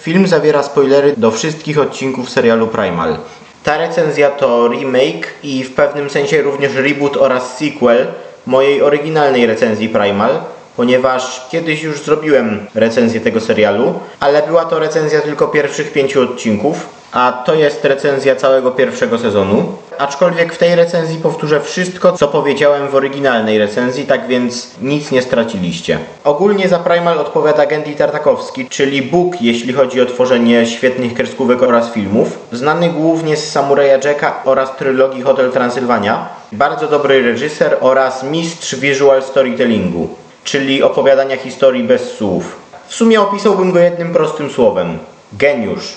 Film zawiera spoilery do wszystkich odcinków serialu Primal. Ta recenzja to remake i w pewnym sensie również reboot oraz sequel mojej oryginalnej recenzji Primal, ponieważ kiedyś już zrobiłem recenzję tego serialu, ale była to recenzja tylko pierwszych pięciu odcinków, a to jest recenzja całego pierwszego sezonu. Aczkolwiek w tej recenzji powtórzę wszystko, co powiedziałem w oryginalnej recenzji, tak więc nic nie straciliście. Ogólnie za Primal odpowiada Gendy Tartakowski, czyli Bóg, jeśli chodzi o tworzenie świetnych kreskówek oraz filmów. Znany głównie z Samuraja Jacka oraz trylogii Hotel Transylwania. Bardzo dobry reżyser oraz mistrz visual storytellingu, czyli opowiadania historii bez słów. W sumie opisałbym go jednym prostym słowem. Geniusz.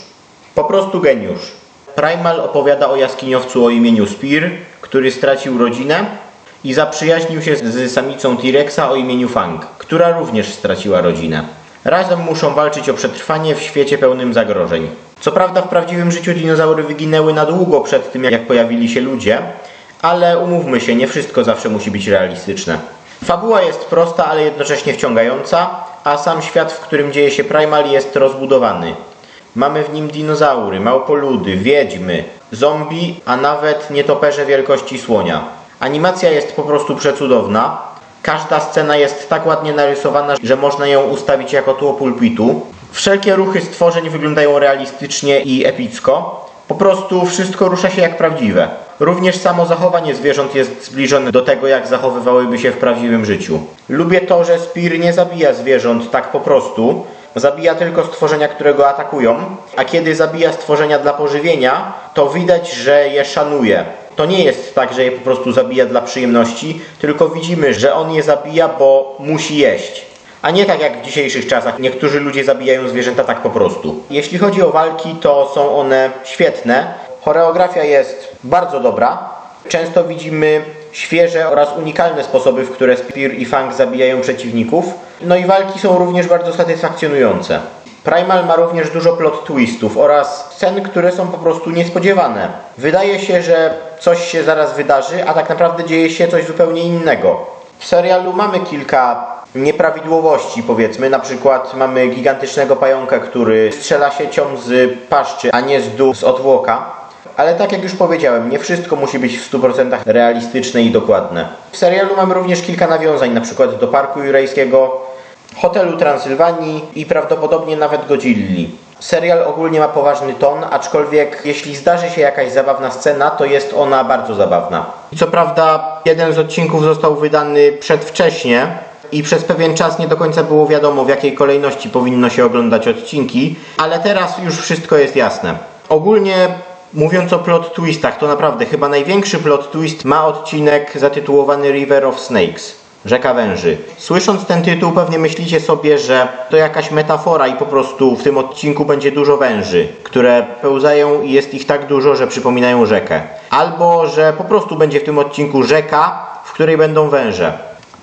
Po prostu geniusz. Primal opowiada o jaskiniowcu o imieniu Spear, który stracił rodzinę i zaprzyjaźnił się z samicą T-Rexa o imieniu Fang, która również straciła rodzinę. Razem muszą walczyć o przetrwanie w świecie pełnym zagrożeń. Co prawda w prawdziwym życiu dinozaury wyginęły na długo przed tym, jak pojawili się ludzie, ale umówmy się, nie wszystko zawsze musi być realistyczne. Fabuła jest prosta, ale jednocześnie wciągająca, a sam świat, w którym dzieje się Primal jest rozbudowany. Mamy w nim dinozaury, małpoludy, wiedźmy, zombie, a nawet nietoperze wielkości słonia. Animacja jest po prostu przecudowna. Każda scena jest tak ładnie narysowana, że można ją ustawić jako tło pulpitu. Wszelkie ruchy stworzeń wyglądają realistycznie i epicko. Po prostu wszystko rusza się jak prawdziwe. Również samo zachowanie zwierząt jest zbliżone do tego, jak zachowywałyby się w prawdziwym życiu. Lubię to, że Spear nie zabija zwierząt tak po prostu. Zabija tylko stworzenia, które go atakują, a kiedy zabija stworzenia dla pożywienia, to widać, że je szanuje. To nie jest tak, że je po prostu zabija dla przyjemności, tylko widzimy, że on je zabija, bo musi jeść. A nie tak jak w dzisiejszych czasach. Niektórzy ludzie zabijają zwierzęta tak po prostu. Jeśli chodzi o walki, to są one świetne. Choreografia jest bardzo dobra. Często widzimy świeże oraz unikalne sposoby, w które Spear i Fang zabijają przeciwników. No i walki są również bardzo satysfakcjonujące. Primal ma również dużo plot twistów oraz scen, które są po prostu niespodziewane. Wydaje się, że coś się zaraz wydarzy, a tak naprawdę dzieje się coś zupełnie innego. W serialu mamy kilka nieprawidłowości, powiedzmy. Na przykład mamy gigantycznego pająka, który strzela siecią z paszczy, a nie z dół z odwłoka. Ale tak jak już powiedziałem, nie wszystko musi być w 100% realistyczne i dokładne. W serialu mamy również kilka nawiązań, na przykład do Parku Jurajskiego, Hotelu Transylwanii i prawdopodobnie nawet Godzilli. Serial ogólnie ma poważny ton, aczkolwiek jeśli zdarzy się jakaś zabawna scena, to jest ona bardzo zabawna. Co prawda, jeden z odcinków został wydany przedwcześnie i przez pewien czas nie do końca było wiadomo, w jakiej kolejności powinno się oglądać odcinki, ale teraz już wszystko jest jasne. Ogólnie Mówiąc o plot twistach, to naprawdę chyba największy plot twist ma odcinek zatytułowany River of Snakes. Rzeka Węży. Słysząc ten tytuł pewnie myślicie sobie, że to jakaś metafora i po prostu w tym odcinku będzie dużo węży, które pełzają i jest ich tak dużo, że przypominają rzekę. Albo, że po prostu będzie w tym odcinku rzeka, w której będą węże.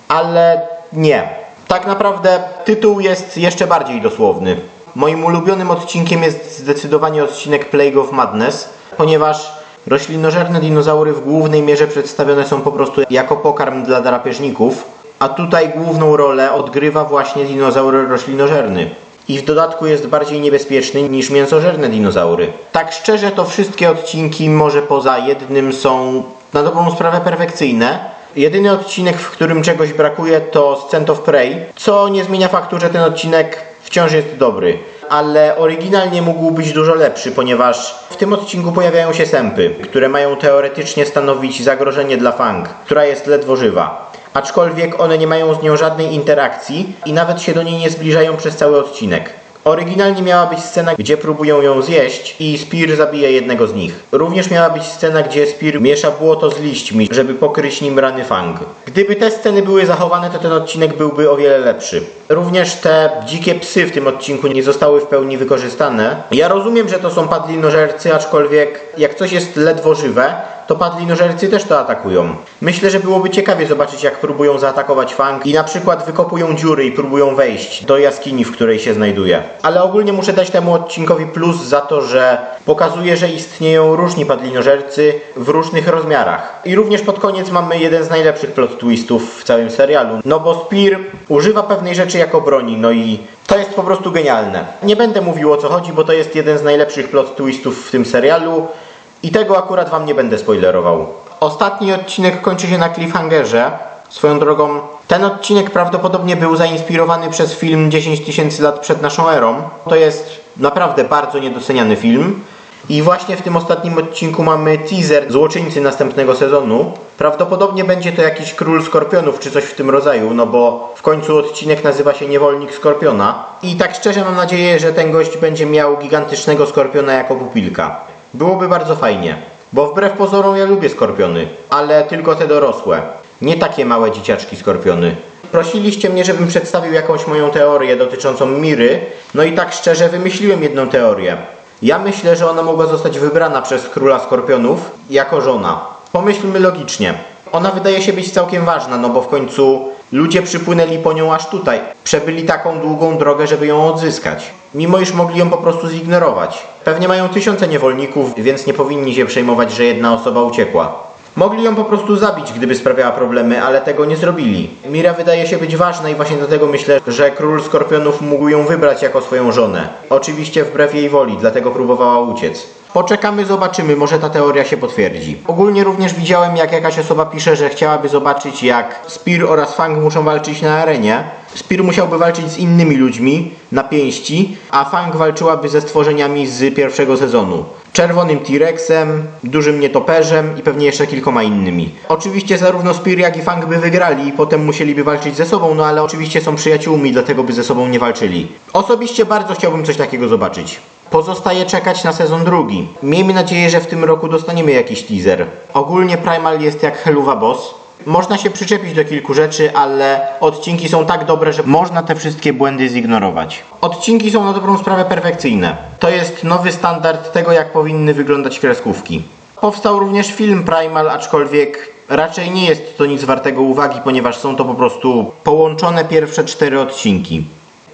Ale nie. Tak naprawdę tytuł jest jeszcze bardziej dosłowny. Moim ulubionym odcinkiem jest zdecydowanie odcinek Plague of Madness, ponieważ roślinożerne dinozaury w głównej mierze przedstawione są po prostu jako pokarm dla drapieżników, a tutaj główną rolę odgrywa właśnie dinozaur roślinożerny. I w dodatku jest bardziej niebezpieczny niż mięsożerne dinozaury. Tak szczerze to wszystkie odcinki, może poza jednym, są na dobrą sprawę perfekcyjne. Jedyny odcinek, w którym czegoś brakuje to Scent of Prey, co nie zmienia faktu, że ten odcinek wciąż jest dobry. Ale oryginalnie mógł być dużo lepszy, ponieważ w tym odcinku pojawiają się sępy, które mają teoretycznie stanowić zagrożenie dla Fang, która jest ledwo żywa. Aczkolwiek one nie mają z nią żadnej interakcji i nawet się do niej nie zbliżają przez cały odcinek. Oryginalnie miała być scena, gdzie próbują ją zjeść i Spear zabija jednego z nich. Również miała być scena, gdzie Spear miesza błoto z liśćmi, żeby pokryć nim rany Fang. Gdyby te sceny były zachowane, to ten odcinek byłby o wiele lepszy. Również te dzikie psy w tym odcinku nie zostały w pełni wykorzystane. Ja rozumiem, że to są padlinożercy, aczkolwiek jak coś jest ledwo żywe, to padlinożercy też to atakują. Myślę, że byłoby ciekawie zobaczyć, jak próbują zaatakować Fang i na przykład wykopują dziury i próbują wejść do jaskini, w której się znajduje. Ale ogólnie muszę dać temu odcinkowi plus za to, że pokazuje, że istnieją różni padlinożercy w różnych rozmiarach. I również pod koniec mamy jeden z najlepszych plot twistów w całym serialu. No bo Spear używa pewnej rzeczy jako broni, no i to jest po prostu genialne. Nie będę mówił o co chodzi, bo to jest jeden z najlepszych plot twistów w tym serialu i tego akurat wam nie będę spoilerował. Ostatni odcinek kończy się na cliffhangerze. Swoją drogą, ten odcinek prawdopodobnie był zainspirowany przez film 10 tysięcy lat przed naszą erą. To jest naprawdę bardzo niedoceniany film. I właśnie w tym ostatnim odcinku mamy teaser złoczyńcy następnego sezonu. Prawdopodobnie będzie to jakiś król skorpionów czy coś w tym rodzaju, no bo w końcu odcinek nazywa się Niewolnik Skorpiona. I tak szczerze mam nadzieję, że ten gość będzie miał gigantycznego skorpiona jako pupilka. Byłoby bardzo fajnie, bo wbrew pozorom ja lubię skorpiony, ale tylko te dorosłe. Nie takie małe dzieciaczki skorpiony. Prosiliście mnie, żebym przedstawił jakąś moją teorię dotyczącą Miry, no i tak szczerze wymyśliłem jedną teorię. Ja myślę, że ona mogła zostać wybrana przez króla skorpionów jako żona. Pomyślmy logicznie. Ona wydaje się być całkiem ważna, no bo w końcu ludzie przypłynęli po nią aż tutaj. Przebyli taką długą drogę, żeby ją odzyskać. Mimo iż mogli ją po prostu zignorować. Pewnie mają tysiące niewolników, więc nie powinni się przejmować, że jedna osoba uciekła. Mogli ją po prostu zabić, gdyby sprawiała problemy, ale tego nie zrobili. Mira wydaje się być ważna i właśnie dlatego myślę, że król skorpionów mógł ją wybrać jako swoją żonę. Oczywiście wbrew jej woli, dlatego próbowała uciec. Poczekamy, zobaczymy, może ta teoria się potwierdzi. Ogólnie również widziałem, jak jakaś osoba pisze, że chciałaby zobaczyć, jak Spear oraz Fang muszą walczyć na arenie. Spear musiałby walczyć z innymi ludźmi na pięści, a Fang walczyłaby ze stworzeniami z pierwszego sezonu. Czerwonym T-Rexem, dużym nietoperzem i pewnie jeszcze kilkoma innymi. Oczywiście zarówno Spear jak i Fang by wygrali i potem musieliby walczyć ze sobą, no ale oczywiście są przyjaciółmi, dlatego by ze sobą nie walczyli. Osobiście bardzo chciałbym coś takiego zobaczyć. Pozostaje czekać na sezon drugi. Miejmy nadzieję, że w tym roku dostaniemy jakiś teaser. Ogólnie Primal jest jak Helluva Boss. Można się przyczepić do kilku rzeczy, ale odcinki są tak dobre, że można te wszystkie błędy zignorować. Odcinki są na dobrą sprawę perfekcyjne. To jest nowy standard tego, jak powinny wyglądać kreskówki. Powstał również film Primal, aczkolwiek raczej nie jest to nic wartego uwagi, ponieważ są to po prostu połączone pierwsze cztery odcinki.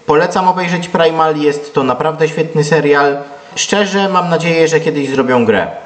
Polecam obejrzeć Primal, jest to naprawdę świetny serial. Szczerze mam nadzieję, że kiedyś zrobią grę.